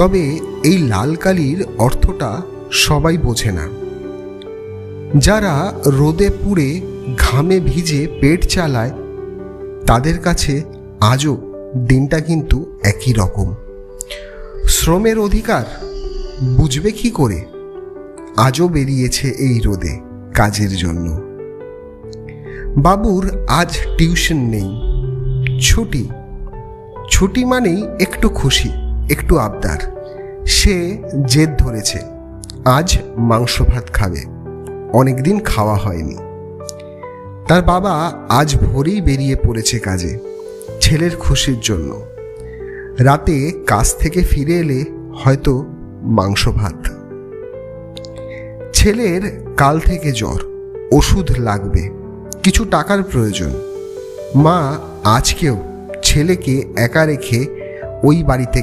তবে এই লাল কালির অর্থটা সবাই বোঝে না। যারা রোদে পুড়ে ঘামে ভিজে পেট চালায়, তাদের কাছে আজও দিনটা কিন্তু একই রকম। শ্রমের অধিকার বুঝবে কি করে? আজও বেরিয়েছে এই রোদে কাজের জন্য। বাবুর আজ টিউশন নেই। ছুটি। ছুটি মানেই একটু খুশি, একটু আবদার। সে জেদ ধরেছে, আজ মাংস ভাত খাবে। অনেকদিন খাওয়া হয়নি। তার বাবা আজ ভোরেই বেরিয়ে পড়েছে কাজে, ছেলের খুশির জন্য। রাতে কাজ থেকে ফিরে এলে হয়তো মাংস ভাত ছেলের কাল থেকে জ্বর, ওষুধ লাগবে, কিছু টাকার প্রয়োজন। মা আজকেও ছেলেকে একা রেখে ওই বাড়িতে